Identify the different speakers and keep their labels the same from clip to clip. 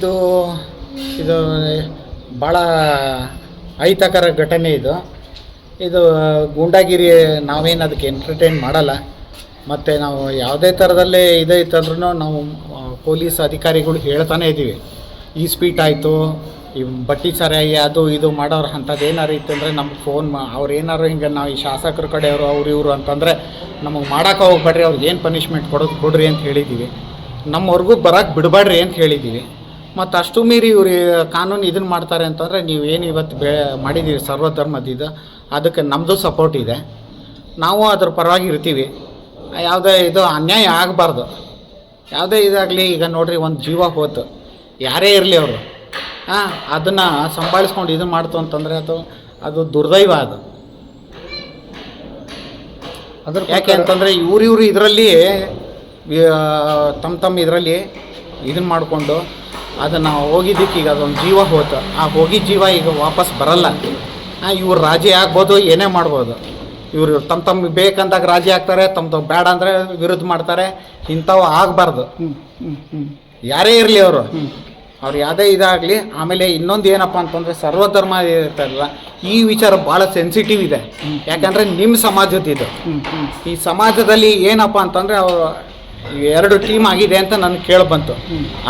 Speaker 1: ಇದು ಇದು ಭಾಳ ಅಹಿತಕರ ಘಟನೆ ಇದು. ಇದು ಗೂಂಡಾಗಿರಿ ನಾವೇನು ಅದಕ್ಕೆ ಎಂಟರ್ಟೈನ್ ಮಾಡಲ್ಲ. ಮತ್ತು ನಾವು ಯಾವುದೇ ಥರದಲ್ಲೇ ಇದೈತಂದ್ರೂ ನಾವು ಪೊಲೀಸ್ ಅಧಿಕಾರಿಗಳು ಹೇಳ್ತಾನೆ ಇದ್ದೀವಿ. ಈ ಸ್ಪೀಟ್ ಆಯಿತು, ಈ ಬಟ್ಟಿ ಸರಿಯಾಗಿ ಅದು ಇದು ಮಾಡೋರು ಅಂಥದ್ದು ಏನಾರು ಇತ್ತಂದರೆ ನಮ್ಗೆ ಫೋನ್ ಮಾ, ಅವ್ರು ಏನಾರು ಹಿಂಗೆ ನಾವು ಈ ಶಾಸಕರ ಕಡೆಯವರು, ಅವ್ರು ಇವರು ಅಂತಂದರೆ ನಮಗೆ ಮಾಡೋಕೆ ಹೋಗ್ಬೇಡ್ರಿ, ಅವ್ರಿಗೆ ಏನು ಪನಿಷ್ಮೆಂಟ್ ಕೊಡೋದು ಕೊಡ್ರಿ ಅಂತ ಹೇಳಿದ್ದೀವಿ. ನಮ್ಮವ್ರಿಗೂ ಬರೋಕ್ಕೆ ಬಿಡಬೇಡ್ರಿ ಅಂತ ಹೇಳಿದ್ದೀವಿ. ಮತ್ತು ಅಷ್ಟು ಮೀರಿ ಇವ್ರು ಕಾನೂನು ಇದನ್ನು ಮಾಡ್ತಾರೆ ಅಂತಂದರೆ ನೀವು ಏನು ಇವತ್ತು ಬೇ ಮಾಡಿದ್ದೀರಿ ಸರ್ವಧರ್ಮದಿದ್ದು ಅದಕ್ಕೆ ನಮ್ಮದು ಸಪೋರ್ಟ್ ಇದೆ. ನಾವು ಅದ್ರ ಪರವಾಗಿ ಇರ್ತೀವಿ. ಯಾವುದೇ ಇದು ಅನ್ಯಾಯ ಆಗಬಾರ್ದು. ಯಾವುದೇ ಇದಾಗಲಿ ಈಗ ನೋಡಿರಿ ಒಂದು ಜೀವ ಹೋತು. ಯಾರೇ ಇರಲಿ ಅವರು. ಹಾಂ ಅದನ್ನು ಸಂಭಾಳಿಸ್ಕೊಂಡು ಇದು ಮಾಡ್ತು ಅಂತಂದರೆ ಅದು ಅದು ದುರ್ದೈವ ಅದು.
Speaker 2: ಅದ್ರ
Speaker 1: ಯಾಕೆ ಅಂತಂದರೆ ಇವ್ರಿವ್ರು ಇವರು ಇದರಲ್ಲಿ ತಮ್ಮ ತಮ್ಮ ಇದರಲ್ಲಿ ಇದನ್ನು ಮಾಡಿಕೊಂಡು ಅದನ್ನು ಹೋಗಿದ್ದಕ್ಕೆ ಈಗ ಅದೊಂದು ಜೀವ ಹೋಯ್ತು ಆ ಹೋಗಿ ಜೀವ ಈಗ ವಾಪಸ್ ಬರಲ್ಲ. ಇವ್ರು ರಾಜಿ ಆಗ್ಬೋದು ಏನೇ ಮಾಡ್ಬೋದು. ಇವರು ತಮ್ಮ ತಮ್ಮ ಬೇಕಂದಾಗ ರಾಜಿ ಆಗ್ತಾರೆ ತಮ್ಮ ತಮ್ಮ ಬೇಡ ಅಂದರೆ ವಿರುದ್ಧ ಮಾಡ್ತಾರೆ. ಇಂಥವು ಆಗಬಾರ್ದು. ಯಾರೇ ಇರಲಿ ಅವರು. ಅವ್ರು ಯಾವುದೇ ಇದಾಗಲಿ ಆಮೇಲೆ ಇನ್ನೊಂದು ಏನಪ್ಪ ಅಂತಂದರೆ ಸರ್ವಧರ್ಮ ಇರ್ತಾರಲ್ಲ ಈ ವಿಚಾರ ಭಾಳ ಸೆನ್ಸಿಟಿವ್ ಇದೆ. ಯಾಕಂದರೆ ನಿಮ್ಮ ಸಮಾಜದ ಇದು. ಈ ಸಮಾಜದಲ್ಲಿ ಏನಪ್ಪ ಅಂತಂದರೆ ಅವರು ಎರಡು ಟೀಮ್ ಆಗಿದೆ ಅಂತ ನನಗೆ ಕೇಳಿ ಬಂತು.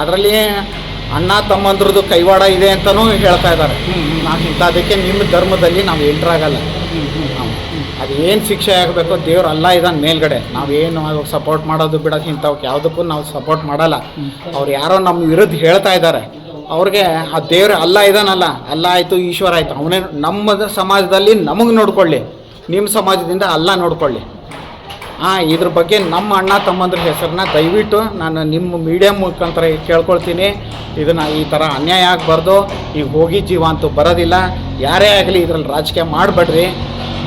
Speaker 1: ಅದರಲ್ಲಿ ಅಣ್ಣ ತಮ್ಮಂದ್ರದ್ದು ಕೈವಾಡ ಇದೆ ಅಂತಲೂ ಹೇಳ್ತಾ ಇದ್ದಾರೆ. ನಾವು ಇಂಥದಕ್ಕೆ ನಿಮ್ಮ ಧರ್ಮದಲ್ಲಿ ನಾವು ಎಂಟ್ರಾಗಲ್ಲ ಅದು ಏನು ಶಿಕ್ಷೆ ಆಗಬೇಕು ದೇವ್ರು ಅಲ್ಲ ಇದ್ದಾನೆ ಮೇಲ್ಗಡೆ. ನಾವೇನು ಅವಾಗ ಸಪೋರ್ಟ್ ಮಾಡೋದು ಬಿಡೋದು ಇಂಥವಕ್ಕೆ ಯಾವುದಕ್ಕೂ ನಾವು ಸಪೋರ್ಟ್ ಮಾಡಲ್ಲ. ಅವ್ರು ಯಾರೋ ನಮ್ಮ ವಿರುದ್ಧ ಹೇಳ್ತಾ ಇದ್ದಾರೆ. ಅವ್ರಿಗೆ ಆ ದೇವ್ರು ಅಲ್ಲ ಇದಾನಲ್ಲ, ಅಲ್ಲ ಆಯಿತು, ಈಶ್ವರ ಆಯಿತು, ಅವನೇ ನಮ್ಮ ಸಮಾಜದಲ್ಲಿ ನಮಗೆ ನೋಡ್ಕೊಳ್ಳಿ. ನಿಮ್ಮ ಸಮಾಜದಿಂದ ಅಲ್ಲ ನೋಡ್ಕೊಳ್ಳಿ. ಹಾಂ ಇದ್ರ ಬಗ್ಗೆ ನಮ್ಮ ಅಣ್ಣ ತಮ್ಮಂದ್ರ ಹೆಸರನ್ನ ದಯವಿಟ್ಟು ನಾನು ನಿಮ್ಮ ಮೀಡಿಯಾ ಮುಖಾಂತರ ಕೇಳ್ಕೊಳ್ತೀನಿ. ಇದನ್ನು ಈ ಥರ ಅನ್ಯಾಯ ಆಗಬಾರ್ದು. ಈಗ ಹೋಗಿ ಜೀವ ಅಂತೂ ಬರೋದಿಲ್ಲ. ಯಾರೇ ಆಗಲಿ ಇದರಲ್ಲಿ ರಾಜಕೀಯ ಮಾಡಬೇಡ್ರಿ.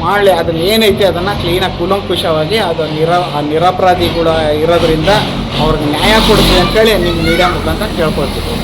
Speaker 1: ಮಾಡಲಿ, ಅದನ್ನ ಏನೈತೆ ಅದನ್ನು ಕ್ಲೀನಾಗಿ ಕೂಲಂಕುಷವಾಗಿ ಅದು ನಿರ, ಆ ನಿರಪರಾಧಿಗಳು ಇರೋದ್ರಿಂದ ಅವ್ರಿಗೆ ನ್ಯಾಯ ಕೊಡ್ತೀವಿ ಅಂತೇಳಿ ನಿಮ್ಮ ಮೀಡಿಯಾ ಮುಖಾಂತರ ಕೇಳ್ಕೊಳ್ತೀವಿ.